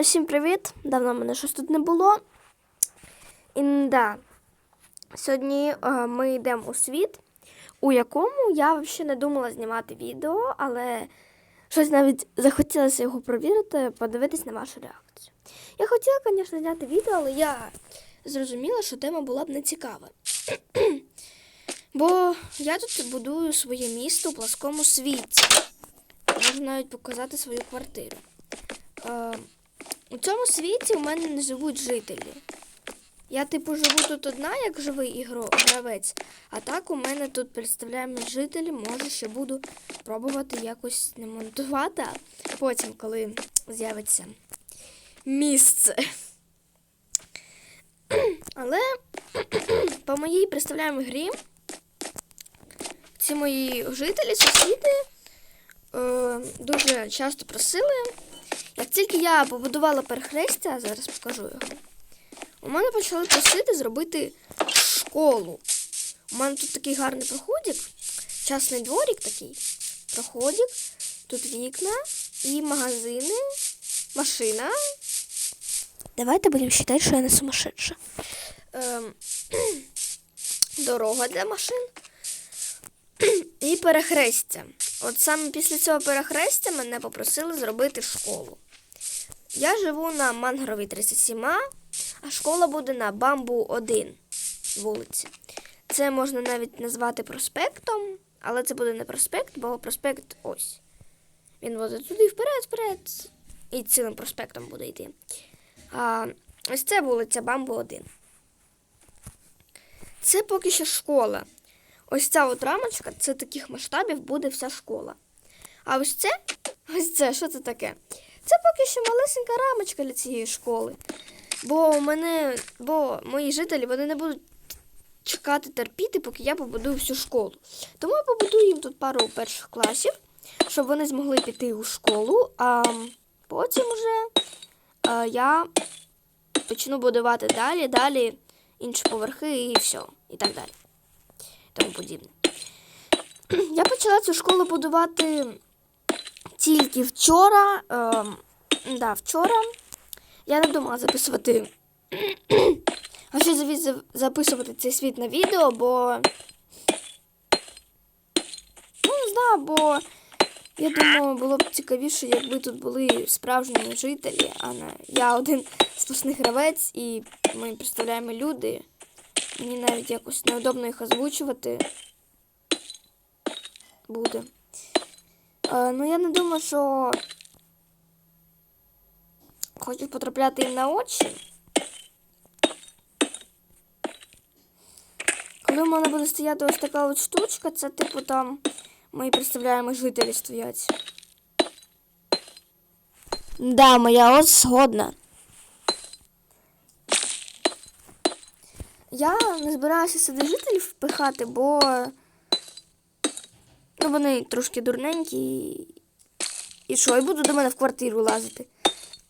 Усім привіт! Давно мене щось тут не було. І да, сьогодні е, ми йдемо у світ, у якому я взагалі не думала знімати відео, але щось навіть захотілося його провірити, подивитись на вашу реакцію. Я хотіла, звісно, зняти відео, але я зрозуміла, що тема була б не цікава. Бо я тут будую своє місто у плоскому світі. Можу навіть показати свою квартиру. Е, у цьому світі у мене не живуть жителі. Я, типу, живу тут одна, як живий ігро, гравець, а так у мене тут представляємо жителі, може ще буду пробувати якось не монтувати, а потім, коли з'явиться місце. Але по моїй представляємій грі ці мої жителі, сусіди е, дуже часто просили. Як тільки я побудувала перехрестя, зараз покажу його, у мене почали просити зробити школу. У мене тут такий гарний проходик, частний дворик такий. Проходик, тут вікна і магазини, машина. Давайте будемо вважати, що я не сумасшедша. Ем, дорога для машин і перехрестя. От саме після цього перехрестя мене попросили зробити школу. Я живу на Мангровій 37, а школа буде на Бамбу 1 вулиці. Це можна навіть назвати проспектом, але це буде не проспект, бо проспект ось. Він буде туди вперед, вперед, і цілим проспектом буде йти. А ось це вулиця Бамбу 1. Це поки що школа. Ось ця от рамочка, це таких масштабів буде вся школа. А ось це, ось це, що це таке? Це поки що малесенька рамочка для цієї школи. Бо мене, бо мої жителі вони не будуть чекати терпіти, поки я побудую всю школу. Тому я побудую їм тут пару перших класів, щоб вони змогли піти у школу, а потім вже а, я почну будувати далі, далі інші поверхи і все, і так далі. Тому подібне. Я почала цю школу будувати тільки вчора. Е, да, вчора. Я не думала записувати. А ще записувати цей світ на відео, бо. Ну, не знаю, бо я думаю, було б цікавіше, якби тут були справжні жителі, а не я один сплошний гравець і ми представляємо люди. Мені навіть якось неудобно їх озвучувати буде. Е, ну, я не думаю, що хочу потрапляти їм на очі. Коли в мене буде стояти ось така от штучка, це типу там мої представляємо жителі стоять. Да, моя ось згодна. Я не збираюся сюди жителів впихати, бо ну, вони трошки дурненькі. І що, і буду до мене в квартиру лазити.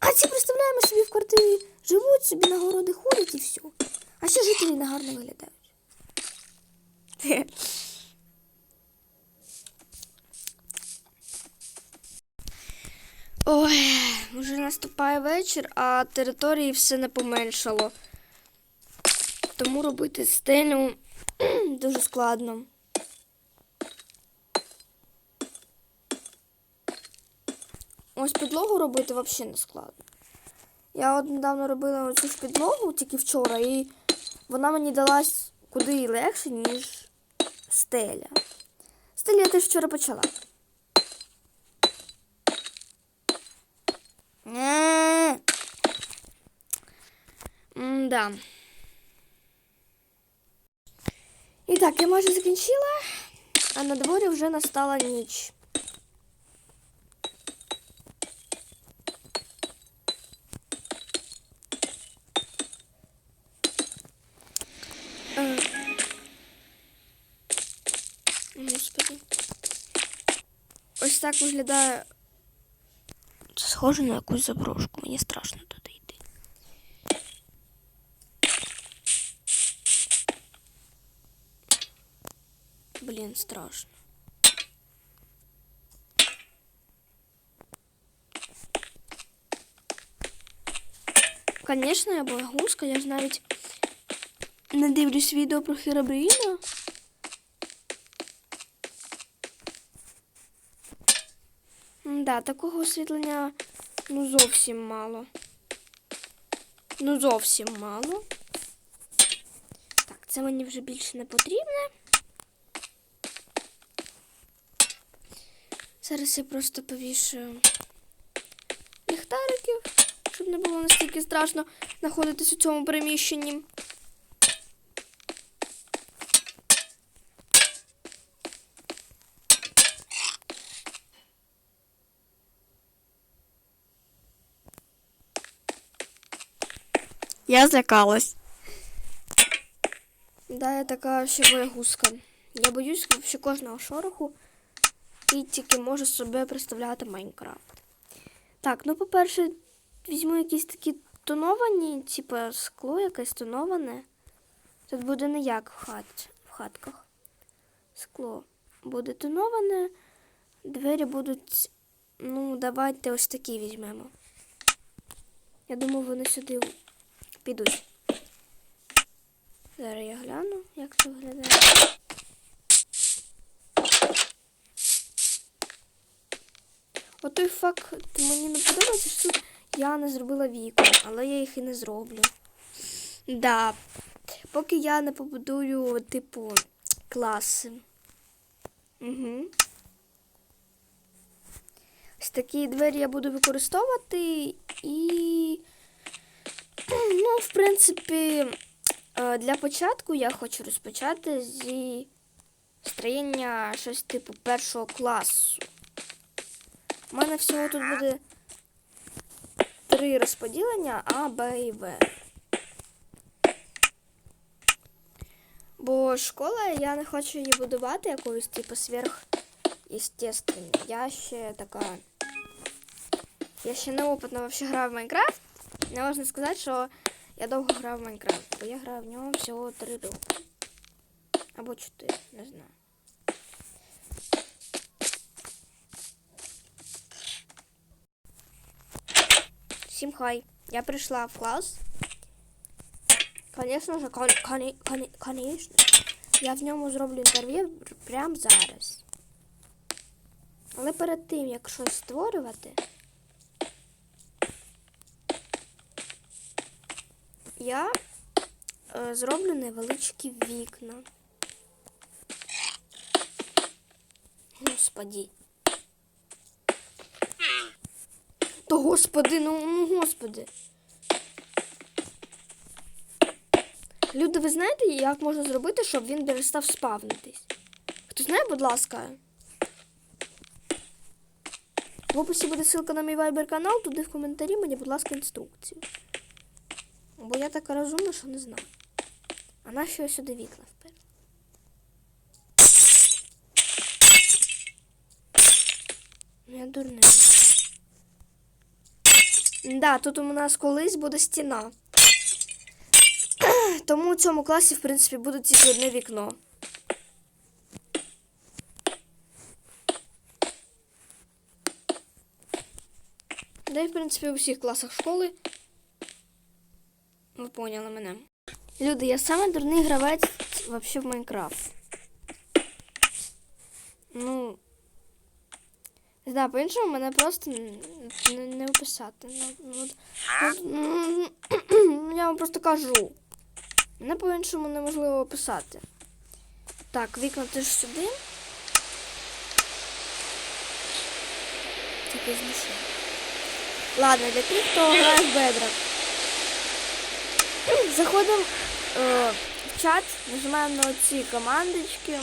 А ці представляємо собі в квартирі живуть, собі на городи ходять і все. А ще жителі не гарно виглядають. Ой, вже наступає вечір, а території все не поменшало. Тому робити стелю дуже складно. Ось підлогу робити взагалі не складно. Я от недавно робила оцю ж підлогу тільки вчора, і вона мені далась куди легше, ніж стеля. Стелю я теж вчора почала. М-да. І так, я майже закінчила, а на дворі вже настала ніч. Ось так виглядає. Це схоже на якусь заброшку. Мені страшно туди йти. Блін, страшно. Звісно, я боягузка, я ж навіть не дивлюсь відео про Херобріна. Да, такого освітлення ну зовсім мало. Ну зовсім мало. Так, це мені вже більше не потрібне. Зараз я просто повішую ліхтариків, щоб не було настільки страшно знаходитись у цьому приміщенні. Я злякалась. Да, я така ще боягузка. Я боюсь вообще кожного шороху і тільки можу собі представляти Майнкрафт. Так, ну по-перше, візьму якісь такі тоновані, типу скло якесь тоноване. Тут буде не як в, хат, в хатках. Скло буде тоноване, двері будуть. Ну, давайте ось такі візьмемо. Я думаю, вони сюди підуть. Зараз я гляну, як це виглядає. От той факт мені не подобається, що тут я не зробила вікон, але я їх і не зроблю. Да. Поки я не побудую, типу, класи. Угу. Ось такі двері я буду використовувати і. Ну, в принципі, е, для початку я хочу розпочати зі строєння щось типу першого класу. У мене всього тут буде три розподілення А, Б і В. Бо школа, я не хочу її будувати якоюсь типу сверхъестественною. Я ще така. Я ще неопитно вообще граю в Майнкрафт. Не можна сказати, що я довго грав в Майнкрафт, бо я грав в нього всього три роки. Або чотири, не знаю. Всім хай. Я прийшла в клас. Конечно же, кон. Я в ньому зроблю інтерв'ю прямо зараз. Але перед тим, як щось створювати, я е, зроблю невеличкі вікна. Господі. То господи, ну, ну господи. Люди, ви знаєте, як можна зробити, щоб він перестав спавнитись? Хто знає, будь ласка. В описі буде ссылка на мій вайбер канал, туди в коментарі мені, будь ласка, інструкцію. Бо я така розумна, що не знаю. А нащо я сюди вікна вперед? Ну, Я дурний. Да, тут у нас колись буде стіна. Тому у цьому класі, в принципі, буде тільки одне вікно. Да і, в принципі, у всіх класах школи. Ви поняли мене. Люди, я самий дурний гравець вообще в Майнкрафт. Ну. Да, по-іншому мене просто не, не описати. Ну, ну, ну, я вам просто кажу. Мене по-іншому неможливо описати. Так, вікна теж сюди. Це пізніше. Ладно, для тих, хто грає в Bedrock. Заходимо е, в чат, нажимаємо на ці командочки,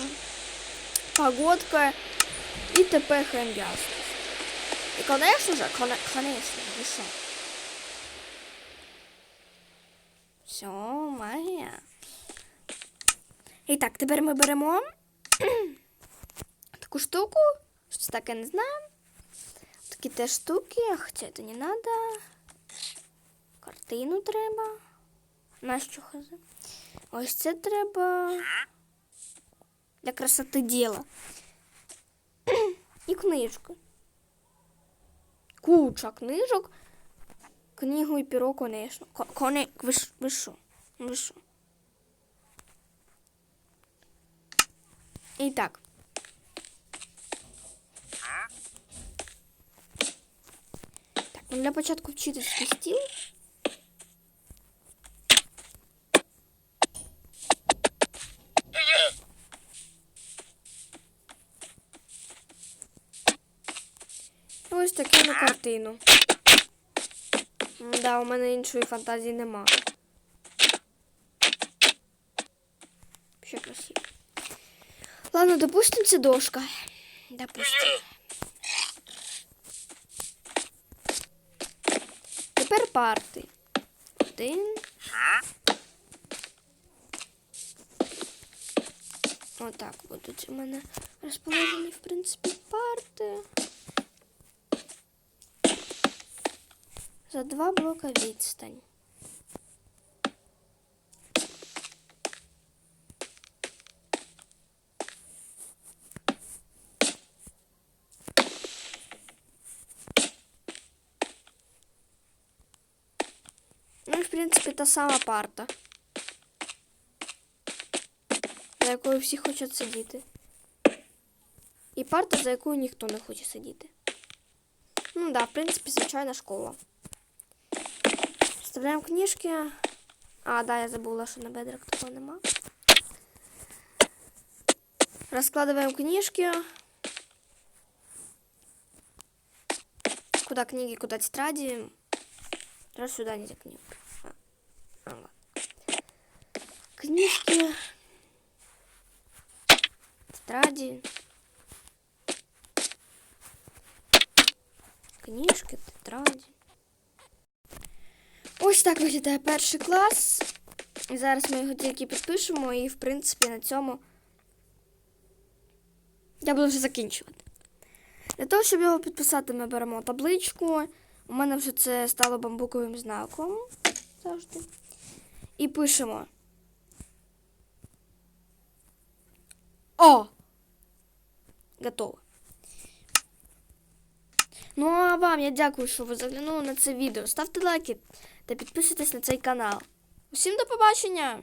погодка і ТП хендясність. І, конечно же, коне- конечно, що? Все, магія. І так, тепер ми беремо таку штуку. Що це таке не знаю. Такі теж штуки, хоча це не треба. Картину треба. Нащо хази? Ось це треба. Для красоти діла. І книжка. Куча книжок. Книгу і перо, конечно. Ко- Коне... Ви ж- що? Ви що? І так. Так, ну для початку вчительський стіл. І Ось таку на картину. Да, у мене іншої фантазії нема. Ще красиво. Ладно, допустим, це дошка. Допустим. Тепер парти. Один. Отак будуть у мене розположені, в принципі, парти. За два блока відстань. Ну і в принципі та сама парта. За якою всі хочуть сидіти. І парта, за якою ніхто не хоче сидіти. Ну да, в принципі, звичайна школа. Вставляємо книжки. А, да, я забула, що на бедрах такого нема. Раскладываем книжки. Куда книги, куда тетради. Раз сюда нельзя книг. А, а. Книжки. Тетради. Книжки, тетраді. Ось так виглядає перший клас. І зараз ми його тільки підпишемо, і в принципі на цьому я буду вже закінчувати. Для того, щоб його підписати, ми беремо табличку. У мене вже це стало бамбуковим знаком завжди. І пишемо. О! Готово. Ну а вам я дякую, що ви заглянули на це відео. Ставте лайки та підписуйтесь на цей канал. Усім до побачення!